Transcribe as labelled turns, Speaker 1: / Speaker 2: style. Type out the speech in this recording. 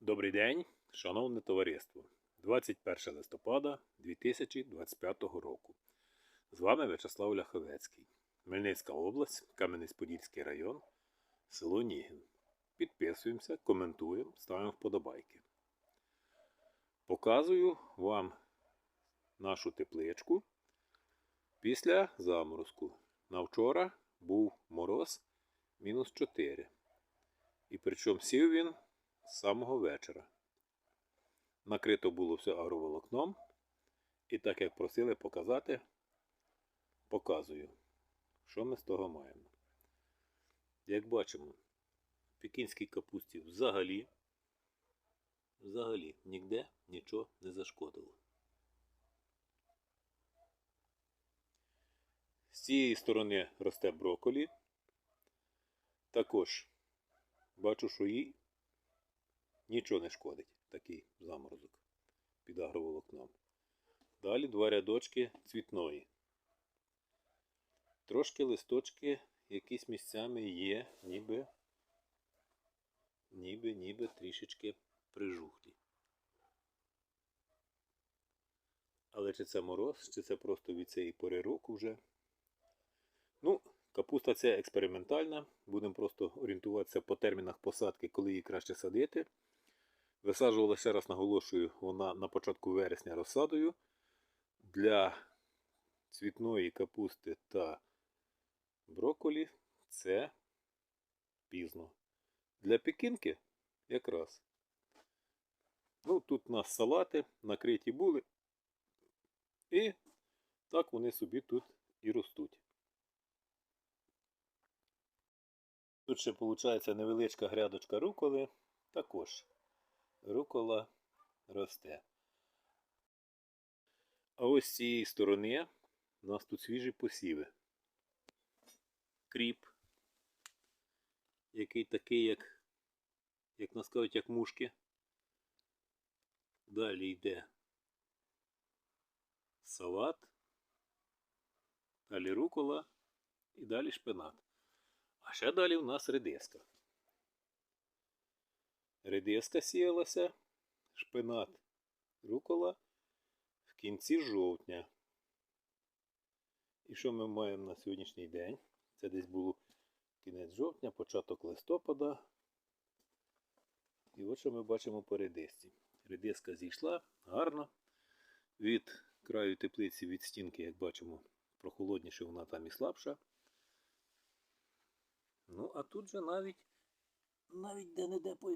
Speaker 1: Добрий день, шановне товариство. 21 листопада 2025 року. З вами В'ячеслав Ляховецький. Хмельницька область, Кам'янець-Подільський район, село Нігін. Підписуємося, коментуємо, ставимо вподобайки. Показую вам нашу тепличку після заморозку. На вчора був мороз мінус 4. І причому сів він з самого вечора. Накрито було все агроволокном. І так як просили показати, показую, що ми з того маємо. Як бачимо, пекінській капусті взагалі, взагалі ніде нічого не зашкодило. З цієї сторони росте броколі. Також бачу, що їй нічого не шкодить такий заморозок під агроволокном. Далі два рядочки цвітної. Трошки листочки якісь місцями є, ніби, ніби, ніби трішечки прижухлі. Але чи це мороз, чи це просто від цієї пори року вже. Ну, капуста це експериментальна. Будемо просто орієнтуватися по термінах посадки, коли її краще садити. Висаджувала, ще раз наголошую, вона на початку вересня розсадою. Для цвітної капусти та брокколі це пізно. Для пекінки якраз. Ну, тут у нас салати накриті були. І так вони собі тут і ростуть. Тут ще виходить невеличка грядочка руколи. Також рукола росте. А ось з цієї сторони у нас тут свіжі посіви. Кріп, який такий, як, як нас кажуть, як мушки. Далі йде салат, далі рукола і далі шпинат. А ще далі у нас редиска. Редиска сіялася, шпинат, рукола в кінці жовтня. І що ми маємо на сьогоднішній день? Це десь було кінець жовтня, початок листопада. І от що ми бачимо по редисці. Редиска зійшла гарно. Від краю теплиці від стінки, як бачимо, прохолодніше вона там і слабша. Ну, а тут же навіть навіть де-не-де